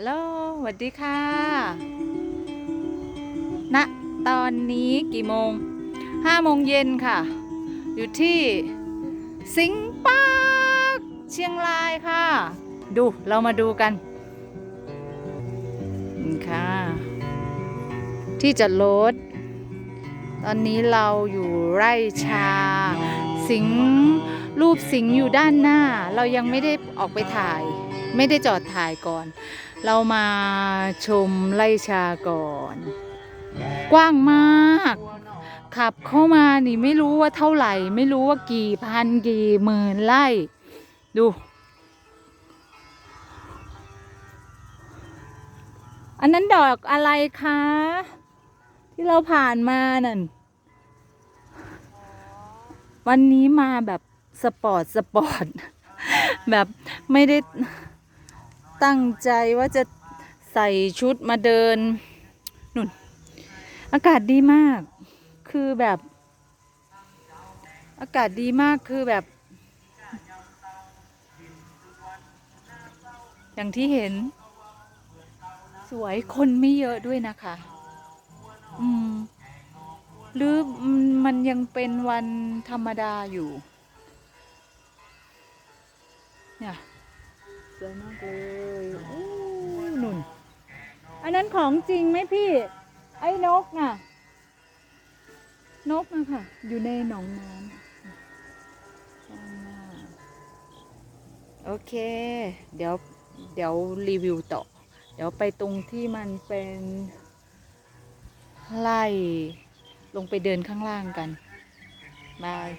ฮัลโหลสวัสดีค่ะ ณ ตอนนี้กี่โมง5โมงเย็นค่ะ อยู่ที่สิงห์ปาร์คเชียงรายค่ะ ดูเรามาดูกันนี่ค่ะ ที่จอดรถ ตอนนี้เราอยู่ไร่ชา สิงห์รูปสิงห์อยู่ด้านหน้า เรายังไม่ได้ออกไปถ่าย ไม่ได้จอดถ่ายก่อน เรามาชมไร่ชาก่อน กว้างมาก ขับเข้ามานี่ไม่รู้ว่าเท่าไหร่ ไม่รู้ว่ากี่พันกี่หมื่นไร่ดู อันนั้นดอกอะไรคะ ที่เราผ่านมานั่นวันนี้มาแบบสปอร์ต สปอร์ต แบบไม่ได้ ตั้งใจว่าจะใส่ชุดมาเดินนุ่น อากาศดีมาก คือแบบ อากาศดีมากคือแบบ อย่างที่เห็น สวยคนไม่เยอะด้วยนะคะ อืมหรือมันยังเป็นวันธรรมดาอยู่ เนี่ย สวยมากเลยอู้หนุนอันนั้นของจริงไหมพี่ ไอ้นกน่ะ นกนะค่ะ อยู่ในหนองน้ำข้างหน้าโอเค เดี๋ยว เดี๋ยวรีวิวต่อ เดี๋ยวไปตรงที่มันเป็นไล่ลงไปเดินข้างล่างกัน บาย